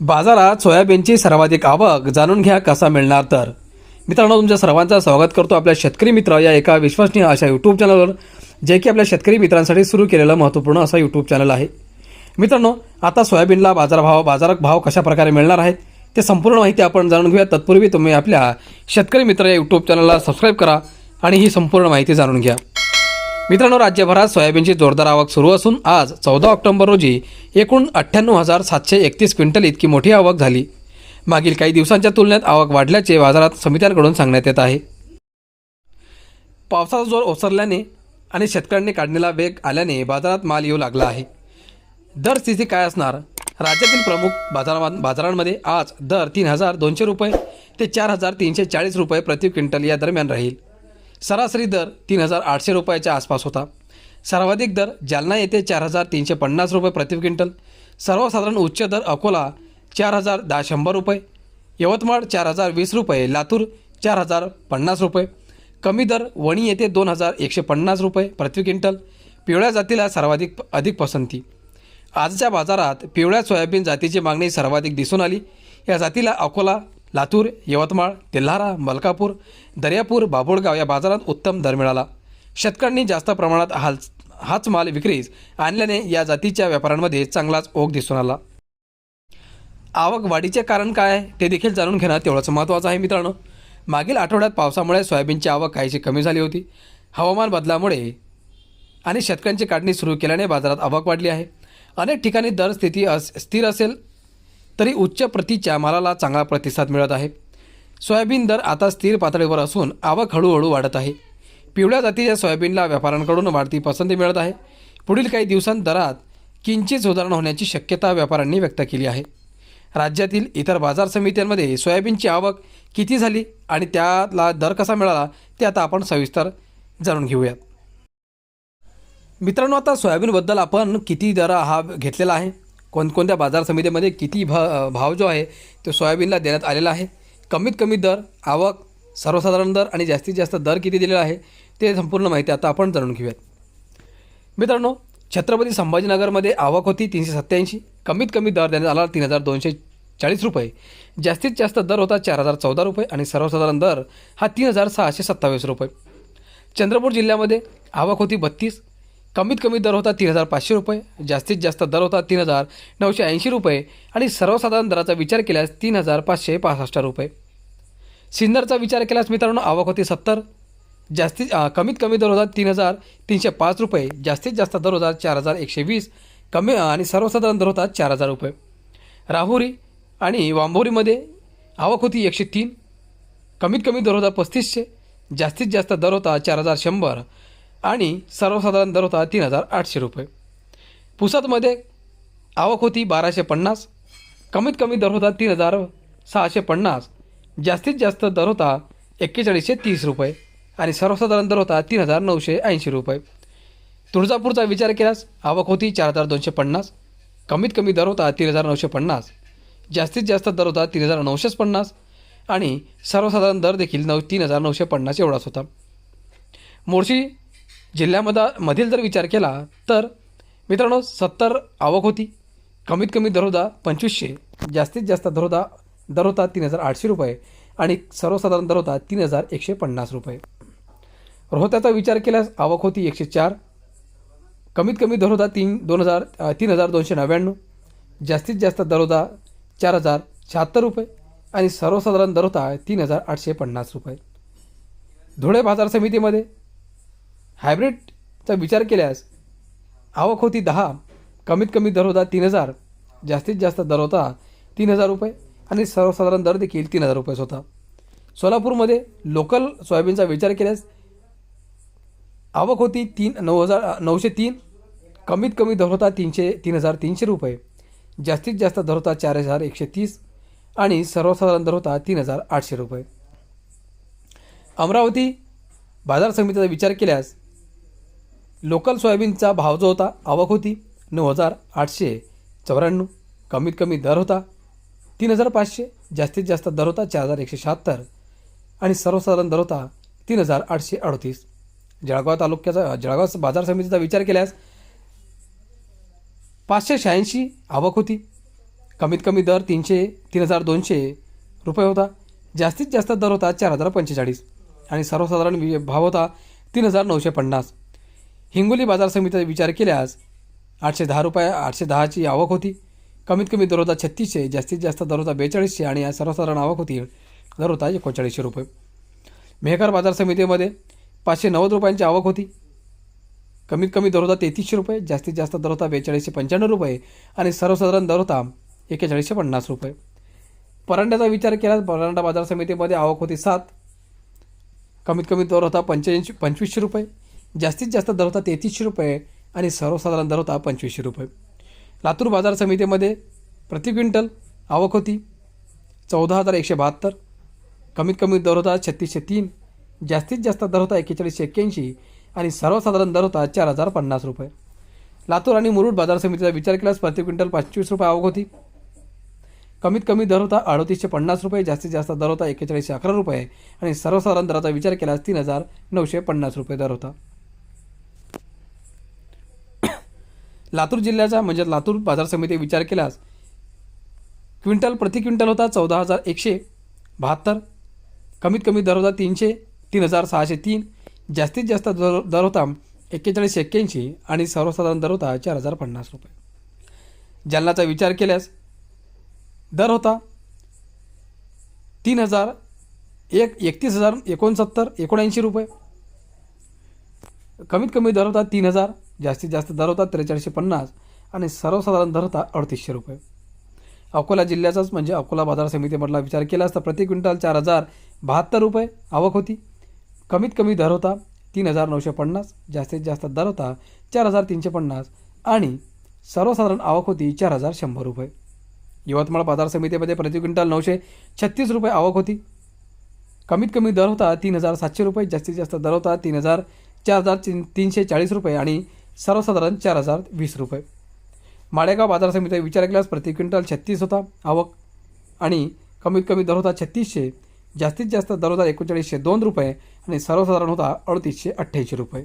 बाजारात सोयाबीनची सर्वाधिक आवक जाणून घ्या कसा मिळणार तर. मित्रांनो तुमच्या सर्वांचं स्वागत करतो आपल्या शेतकरी मित्र या एका विश्वसनीय अशा यूट्यूब चॅनलवर जे की आपल्या शेतकरी मित्रांसाठी सुरू केलेलं महत्त्वपूर्ण असं यूट्यूब चॅनल आहे. मित्रांनो आता सोयाबीनला बाजारभाव बाजारात भाव कशा प्रकारे मिळणार आहेत ते संपूर्ण माहिती आपण जाणून घेऊया. तत्पूर्वी तुम्ही आपल्या शेतकरी मित्र या यूट्यूब चॅनलला सबस्क्राईब करा आणि ही संपूर्ण माहिती जाणून घ्या. मित्रांनो राज्यभरात सोयाबीनची जोरदार आवक सुरू असून आज चौदा ऑक्टोबर रोजी एकूण अठ्ठ्याण्णव हजार सातशे एकतीस क्विंटल इतकी मोठी आवक झाली. मागील काही दिवसांच्या तुलनेत आवक वाढल्याचे बाजारात समित्यांकडून सांगण्यात येत आहे. पावसाचा जोर ओसरल्याने आणि शेतकऱ्यांनी काढणीला वेग आल्याने बाजारात माल येऊ लागला आहे. दर स्थिती काय असणार? राज्यातील प्रमुख बाजारा बाजारांमध्ये आज दर तीन हजार दोनशे रुपये ते चार हजार तीनशे चाळीस रुपये प्रति क्विंटल या दरम्यान राहील. सरासरी दर तीन हजार आठशे रुपयाच्या आसपास होता. सर्वाधिक दर जालना येथे चार हजार तीनशे पन्नास रुपये प्रति क्विंटल. सर्वसाधारण उच्च दर अकोला चार हजार दहा शंभर रुपये. यवतमाळ चार हजार वीस रुपये. लातूर चार हजार पन्नास रुपये. कमी दर वणी येथे दोन हजार एकशे पन्नास रुपये प्रति क्विंटल. पिवळ्या जातीला सर्वाधिक अधिक पसंती. आजच्या बाजारात पिवळ्या सोयाबीन जातीची मागणी सर्वाधिक दिसून आली. या जातीला अकोला लातूर यवतमाळ तेल्हारा मलकापूर दर्यापूर बाबुळगाव या बाजारात उत्तम दर मिळाला. शेतकऱ्यांनी जास्त प्रमाणात हाल हाच माल विक्रीस आणल्याने या जातीच्या व्यापाऱ्यांमध्ये चांगलाच ओघ दिसून आला. आवक वाढीचे कारण काय ते देखील जाणून घेणं तेवढंच महत्त्वाचं आहे मित्रांनो. मागील आठवड्यात पावसामुळे सोयाबीनची आवक काहीशी कमी झाली होती. हवामान बदलामुळे आणि शेतकऱ्यांची काढणी सुरू केल्याने बाजारात आवक वाढली आहे. अनेक ठिकाणी दर स्थिती अस स्थिर असेल तरी उच्च प्रतीच्या मालाला चांगला प्रतिसाद मिळत आहे. सोयाबीन दर आता स्थिर पातळीवर असून आवक हळूहळू वाढत आहे. पिवळ्या जातीच्या सोयाबीनला व्यापाऱ्यांकडून वाढती पसंती मिळत आहे. पुढील काही दिवसांत दरात किंचित सुधारणा होण्याची शक्यता व्यापाऱ्यांनी व्यक्त केली आहे. राज्यातील इतर बाजार समित्यांमध्ये सोयाबीनची आवक किती झाली आणि त्याला दर कसा मिळाला ते आता आपण सविस्तर जाणून घेऊयात. मित्रांनो आता सोयाबीनबद्दल आपण किती दर हा घेतलेला आहे? कोणकोणत्या बाजार समितीमध्ये किती भा भाव जो आहे तो सोयाबीनला देण्यात आलेला आहे. कमीत कमी दर आवक सर्वसाधारण दर आणि जास्तीत जास्त दर किती दिलेला आहे ते संपूर्ण माहिती आता आपण जाणून घेऊयात. मित्रांनो छत्रपती संभाजीनगरमध्ये आवक होती तीनशे सत्त्याऐंशी कमीत कमी दर देण्यात आला तीन हजार दोनशे चाळीस रुपये. जास्तीत जास्त दर होता चार हजार चौदा रुपये आणि सर्वसाधारण दर हा तीन हजार सहाशे सत्तावीस रुपये. चंद्रपूर जिल्ह्यामध्ये आवक होती बत्तीस कमीत कमी दर होता तीन हजार पाचशे रुपये जास्तीत जास्त दर होता तीन हजार नऊशे ऐंशी रुपये आणि सर्वसाधारण दराचा विचार केल्यास तीन हजार पाचशे पासष्ट रुपये. सिन्नरचा विचार केल्यास मित्रांनो आवक होती सत्तर. जास्तीत कमीत कमी दर होता तीन हजार तीनशे पाच रुपये जास्तीत जास्त दर होता चार हजार एकशे वीस. कमी आणि सर्वसाधारण दर होता चार हजार रुपये. राहुरी आणि वांभोरीमध्ये आवक होती एकशे तीन. कमीत कमी दर होता पस्तीसशे. जास्तीत जास्त दर होता चार हजार शंभर. आणि सर्वसाधारण दर होता तीन हजार आठशे रुपये. पुसदमध्ये आवक होती बाराशे पन्नास. कमीत कमी दर होता तीन हजार सहाशे पन्नास. जास्तीत जास्त दर होता एक्केचाळीसशे तीस रुपये आणि सर्वसाधारण दर होता तीन हजार नऊशे ऐंशी रुपये. तुळजापूरचा विचार केल्यास आवक होती चार हजार दोनशे पन्नास. कमीत कमी दर होता तीन हजार नऊशे पन्नास. जास्तीत जास्त दर होता तीन हजार नऊशेच पन्नास आणि सर्वसाधारण दर देखील नऊ तीन हजार नऊशे पन्नास एवढाच होता. मोर्शी जिल्ह्यामध्ये मधील जर विचार केला तर मित्रांनो सत्तर आवक होती. कमीत कमी दर होता पंचवीसशे. जास्तीत जास्त दर होता दर होता तीन हजार आठशे रुपये. आणि सर्वसाधारण दर होता तीन हजार एकशे पन्नास रुपये. रोहत्याचा विचार केल्यास आवक होती एकशे चार. कमीत कमी दर होता तीन दोन हजार तीन हजार दोनशे नव्याण्णव. जास्तीत जास्त दर होता चार हजार शहात्तर रुपये. आणि सर्वसाधारण दर होता तीन हजार आठशे पन्नास रुपये. धुळे बाजार समितीमध्ये हायब्रिडचा विचार केल्यास आवक होती दहा कमीत कमी दर होता तीन हजार जास्तीत जास्त दर होता तीन हजार रुपये आणि सर्वसाधारण दर देखील तीन हजार रुपयेच होता. सोलापूरमध्ये लोकल सोयाबीनचा विचार केल्यास आवक होती तीन नऊ हजार नऊशे तीन कमीत कमी दर होता तीनशे तीन हजार तीनशे रुपये जास्तीत जास्त दर होता चार हजार एकशे तीस आणि सर्वसाधारण दर होता तीन हजार आठशे रुपये. अमरावती बाजार समितीचा विचार केल्यास लोकल सोयाबीनचा भाव जो होता आवक होती नऊ हजार आठशे चौऱ्याण्णव. कमीत कमी दर होता तीन हजार पाचशे. जास्तीत जास्त दर होता चार हजार एकशे शहात्तर. आणि सर्वसाधारण दर होता तीन हजार आठशे अडतीस. जळगाव तालुक्याचा जळगाव बाजार समितीचा विचार केल्यास पाचशे शहाऐंशी आवक होती. कमीत कमी दर तीनशे तीन हजार दोनशे रुपये होता. जास्तीत जास्त दर होता चार हजार पंचेचाळीस. आणि सर्वसाधारण वि- भाव होता तीन हजार नऊशे पन्नास. हिंगोली बाजार समितीचा विचार केल्यास आठशे दहा रुपये आठशे दहाची आवक होती. कमीत कमी दररोजा छत्तीसशे जास्तीत जास्त दररोजा बेचाळीसशे आणि या सर्वसाधारण आवक होती. दर एकोणचाळीसशे रुपये. मेहकर बाजार समितीमध्ये पाचशे नव्वद रुपयांची आवक होती. कमीत कमी दररोजा तेहतीसशे रुपये जास्तीत जास्त दर बेचाळीसशे पंच्याण्णव रुपये आणि सर्वसाधारण दर एकेचाळीसशे एक्केचाळीसशे पन्नास रुपये. परांड्याचा विचार केल्यास परांडा बाजार समितीमध्ये आवक होती सात. कमीत कमी दर होता पंच्याऐंशी पंचवीसशे रुपये. जास्तीत जास्त दर होता तेहतीसशे रुपये आणि सर्वसाधारण दर होता पंचवीसशे रुपये. लातूर बाजार समितीमध्ये प्रति क्विंटल आवक होती चौदा हजार एकशे बहात्तर. कमीत कमी दर होता छत्तीसशे तीन. जास्तीत जास्त दर होता एक्केचाळीसशे एक्क्याऐंशी आणि सर्वसाधारण दर होता चार हजार पन्नास रुपये. लातूर आणि मुरुड बाजार समितीचा विचार केल्यास प्रति क्विंटल पंचवीस रुपये आवक होती. कमीत कमी दर होता अडतीसशे पन्नास रुपये जास्तीत जास्त दर होता एक्केचाळीसशे अकरा रुपये आणि सर्वसाधारण दराचा विचार केल्यास तीन हजार नऊशे पन्नास रुपये दर होता. लातूर जिल्ह्याचा म्हणजे लातूर बाजार समिती विचार केल्यास क्विंटल प्रति क्विंटल होता चौदा हजार एकशे बहात्तर. कमीत कमी दर होता तीनशे तीन हजार सहाशे तीन. जास्तीत जास्त दर दर होता एक्केचाळीस एक्क्याऐंशी आणि सर्वसाधारण दर होता चार हजार पन्नास रुपये. जालनाचा विचार केल्यास दर होता तीन हजार एक एकतीस हजार एकोणसत्तर एकोणऐंशी रुपये. कमीत कमी दर होता तीन हजार जास्तीत जास्त दर होता त्रेचाळीसशे पन्नास आणि सर्वसाधारण दर होता अडतीसशे रुपये. अकोला जिल्ह्याचाच म्हणजे अकोला बाजार समितीमधला विचार केला असता प्रति क्विंटल चार हजार बहात्तर रुपये आवक होती. कमीत कमी दर होता तीन हजार नऊशे पन्नास जास्तीत जास्त दर होता चार हजार तीनशे पन्नास आणि सर्वसाधारण आवक होती चार हजार शंभर रुपये. यवतमाळ बाजार समितीमध्ये प्रति क्विंटल नऊशे छत्तीस रुपये आवक होती. कमीत कमी दर होता तीन हजार सातशे रुपये जास्तीत जास्त दर होता तीन हजार चार हजार तीन तीनशे चाळीस रुपये आणि सर्वसाधारण चार हजार वीस रुपये. माळेगाव बाजार समितीचा विचार केल्यास प्रति क्विंटल छत्तीस होता आवक आणि कमीत कमी दर होता छत्तीसशे. जास्तीत जास्त दर होता एकोणचाळीसशे दोन रुपये आणि सर्वसाधारण होता अडतीसशे अठ्ठ्याऐंशी रुपये.